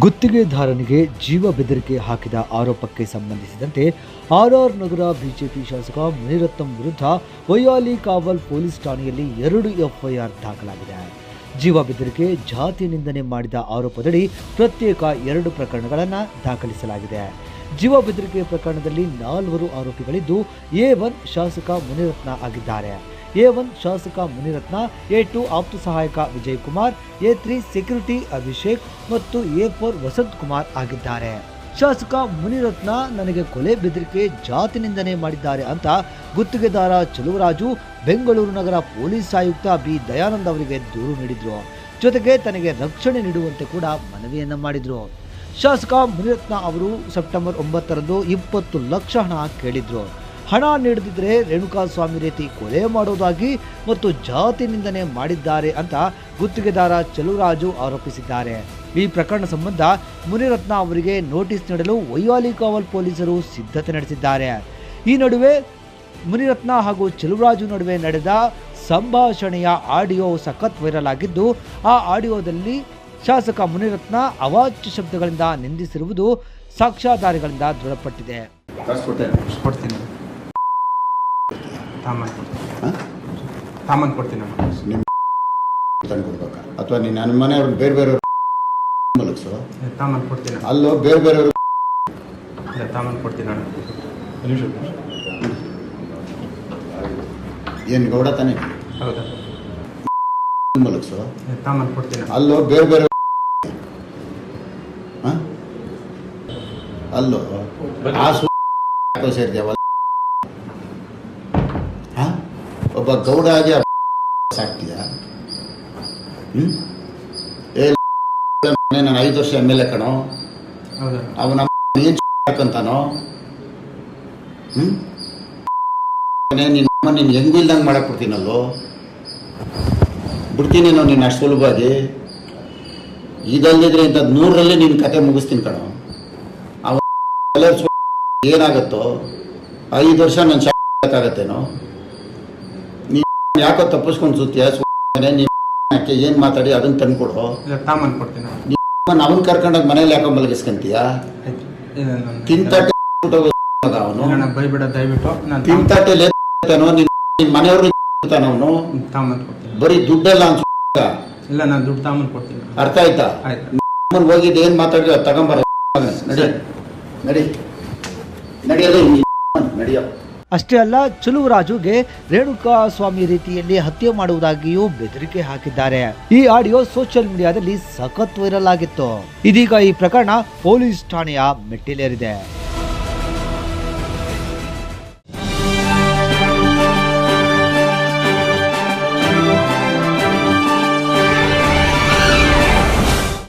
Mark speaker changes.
Speaker 1: ಗುತ್ತಿಗೆದಾರನಿಗೆ ಜೀವ ಬೆದರಿಕೆ ಹಾಕಿದ ಆರೋಪಕ್ಕೆ ಸಂಬಂಧಿಸಿದಂತೆ ಆರ್ಆರ್ ನಗರ ಬಿಜೆಪಿ ಶಾಸಕ ಮುನಿರತ್ನಂ ವಿರುದ್ಧ ವೈಯಾಲಿ ಕಾವಲ್ ಪೊಲೀಸ್ ಠಾಣೆಯಲ್ಲಿ ಎರಡು ಎಫ್ಐಆರ್ ದಾಖಲಾಗಿದೆ. ಜೀವ ಬೆದರಿಕೆ, ಜಾತಿ ನಿಂದನೆ ಮಾಡಿದ ಆರೋಪದಡಿ ಪ್ರತ್ಯೇಕ ಎರಡು ಪ್ರಕರಣಗಳನ್ನು ದಾಖಲಿಸಲಾಗಿದೆ. ಜೀವ ಬೆದರಿಕೆ ಪ್ರಕರಣದಲ್ಲಿ ನಾಲ್ವರು ಆರೋಪಿಗಳಿದ್ದು ಎ ಒನ್ ಶಾಸಕ ಮುನಿರತ್ನ ಆಗಿದ್ದಾರೆ. ಎ ಒನ್ ಶಾಸಕ ಮುನಿರತ್ನ, ಎ ಟು ಆಪ್ತ ಸಹಾಯಕ Vijay Kumar A three security Abhishek ಮತ್ತು ಎ ಫೋರ್ ವಸಂತ್ ಕುಮಾರ್ ಆಗಿದ್ದಾರೆ. ಶಾಸಕ ಮುನಿರತ್ನ ನನಗೆ ಕೊಲೆ ಬೆದರಿಕೆ ಜಾತಿ ನಿಂದನೆ ಮಾಡಿದ್ದಾರೆ ಅಂತ ಗುತ್ತಿಗೆದಾರ ಚಲುವರಾಜು, ಬೆಂಗಳೂರು ನಗರ ಪೊಲೀಸ್ ಆಯುಕ್ತ ಬಿ ದಯಾನಂದ್ ಅವರಿಗೆ ದೂರು ನೀಡಿದ್ರು. ಜೊತೆಗೆ ತನಗೆ ರಕ್ಷಣೆ ನೀಡುವಂತೆ ಕೂಡ ಮನವಿಯನ್ನ ಮಾಡಿದ್ರು. ಶಾಸಕ ಮುನಿರತ್ನ ಅವರು ಸೆಪ್ಟೆಂಬರ್ ಒಂಬತ್ತರಂದು ಇಪ್ಪತ್ತು ಲಕ್ಷ ಹಣ ಕೇಳಿದ್ರು. ಹಣ ನೀಡದಿದ್ದರೆ ರೇಣುಕಾಸ್ವಾಮಿ ರೀತಿ ಕೊಲೆ ಮಾಡೋದಾಗಿ ಮತ್ತು ಜಾತಿ ನಿಂದನೆ ಮಾಡಿದ್ದಾರೆ ಅಂತ ಗುತ್ತಿಗೆದಾರ ಚಲುರಾಜು ಆರೋಪಿಸಿದ್ದಾರೆ. ಈ ಪ್ರಕರಣ ಸಂಬಂಧ ಮುನಿರತ್ನ ಅವರಿಗೆ ನೋಟಿಸ್ ನೀಡಲು ವೈಯಾಲಿ ಕಾವಲ್ ಪೊಲೀಸರು ಸಿದ್ಧತೆ ನಡೆಸಿದ್ದಾರೆ. ಈ ನಡುವೆ ಮುನಿರತ್ನ ಹಾಗೂ ಚೆಲುವರಾಜು ನಡುವೆ ನಡೆದ ಸಂಭಾಷಣೆಯ ಆಡಿಯೋ ಸಖತ್ ವೈರಲ್ ಆಗಿದ್ದು ಆ ಆಡಿಯೋದಲ್ಲಿ ಶಾಸಕ ಮುನಿರತ್ನ ಅವಾಚ್ಯ ಶಬ್ದಗಳಿಂದ ನಿಂದಿಸಿರುವುದು ಸಾಕ್ಷ್ಯಾಧಾರಗಳಿಂದ ದೃಢಪಟ್ಟಿದೆ.
Speaker 2: ತಾಮನ್
Speaker 3: ಹಾಂ?
Speaker 2: ತಾಮನ್ ಕೊಡ್ತೀನಿ
Speaker 3: ನಿಮ್ಮ ತಂದು ಕೊಡ್ಬೇಕಾ? ಅಥವಾ ನೀನು ನನ್ನ ಮನೆಯವ್ರು ಬೇರೆ ಬೇರೆ ಮಲಗಿಸು?
Speaker 2: ತಾಮನ್ ಕೊಡ್ತೀನಿ
Speaker 3: ಅಲ್ಲೋ ಬೇರೆ ಬೇರೆ
Speaker 2: ಇಲ್ಲ ತಾಮನ್ ಕೊಡ್ತೀನಿ
Speaker 3: ಏನು ಗೌಡ ತಾನೇ?
Speaker 2: ಹೌದಾ?
Speaker 3: ಮಲಗಿಸು?
Speaker 2: ತಾಮನ್ ಕೊಡ್ತೀನಿ
Speaker 3: ಅಲ್ಲೋ ಬೇರೆ ಬೇರೆ ಹಾಂ? ಅಲ್ಲೋ ಆ ಸು ಒಬ್ಬ ಗೌಡ ಆಗಿ ಸಾಕ್ತೀಯ ಹ್ಞೂ ಏ ನಾನು ಐದು ವರ್ಷ ಎಂ ಎಲ್ ಎ ಕಣೋ. ಅವನ ಏನು ಹಾಕಂತಾನೋ ಹ್ಞೂ ನಿನ್ನ ನೀನು ಹೆಂಗೂ ಇಲ್ದಂಗೆ ಮಾಡಕ್ಕೆ ಕೊಡ್ತೀನಲ್ಲೋ ಬಿಡ್ತೀನಿ ನಾನು ನಿನ್ನ ಅಷ್ಟು ಸುಲಭವಾಗಿ. ಇದಲ್ಲದಿದ್ರೆ ಇಂಥದ್ದು ನೂರರಲ್ಲಿ ನಿನ್ನ ಕತೆ ಮುಗಿಸ್ತೀನಿ ಕಣೋ. ಅವ ಏನಾಗುತ್ತೋ? ಐದು ವರ್ಷ ನಾನು ಶಾಕಾಗತ್ತೇನೋ ಯಾಕೋ ತಪ್ಪಿಸ್ಕೊಂಡು ಸುತ್ತೀಯ? ನೀನು ಏನು ಮಾತಾಡಿ? ಅದನ್ನ ತಂದ್ಕೊಡು.
Speaker 2: ತಾಮನ್ ಕೊಡ್ತೀನಿ.
Speaker 3: ಅವನ್ ಕರ್ಕೊಂಡೋಗಿ ಮನೇಲಿ ಯಾಕೋ ಮಲಗಿಸ್ಕೊಂತೀಯ? ತಿಂತಾಟೆ ಅವನು.
Speaker 2: ಬೈಬೇಡ ದಯವಿಟ್ಟು. ನಾನು ತಾಮನ್-
Speaker 3: ತಿಂತಟ್ಟೆ ನೀನು ಮನೆಯವರು ಅವನು?
Speaker 2: ತಾಮನ್ ಕೊಡ್ತೀನಿ.
Speaker 3: ಬರೀ ದುಡ್ಡಲ್ಲ ಅನ್ಸ
Speaker 2: ಇಲ್ಲ ನಾನು ದುಡ್ಡು ತಾಮನ್ ಕೊಡ್ತೀನಿ.
Speaker 3: ಅರ್ಥ ಆಯ್ತಾ?
Speaker 2: ಆಯ್ತು.
Speaker 3: ಹೋಗಿದ್ದು ಏನ್ ಮಾತಾಡಿದ್ರೆ ತಗೊಂಬರ. ನಡಿ. ನಡಿ. ನಡಿಯಲ್ಲ ನಡಿಯ.
Speaker 1: ಅಷ್ಟೇ ಅಲ್ಲ, ಚಲುವರಾಜುಗೆ ರೇಣುಕಾ ಸ್ವಾಮಿ ರೀತಿಯಲ್ಲಿ ಹತ್ಯೆ ಮಾಡುವುದಾಗಿಯೂ ಬೆದರಿಕೆ ಹಾಕಿದ್ದಾರೆ. ಈ ಆಡಿಯೋ ಸೋಷಿಯಲ್ ಮೀಡಿಯಾದಲ್ಲಿ ಸಖತ್ ವೈರಲ್ ಆಗಿತ್ತು. ಇದೀಗ ಈ ಪ್ರಕರಣ ಪೊಲೀಸ್ ಠಾಣೆಯ ಮೆಟ್ಟಿಲೇರಿದೆ.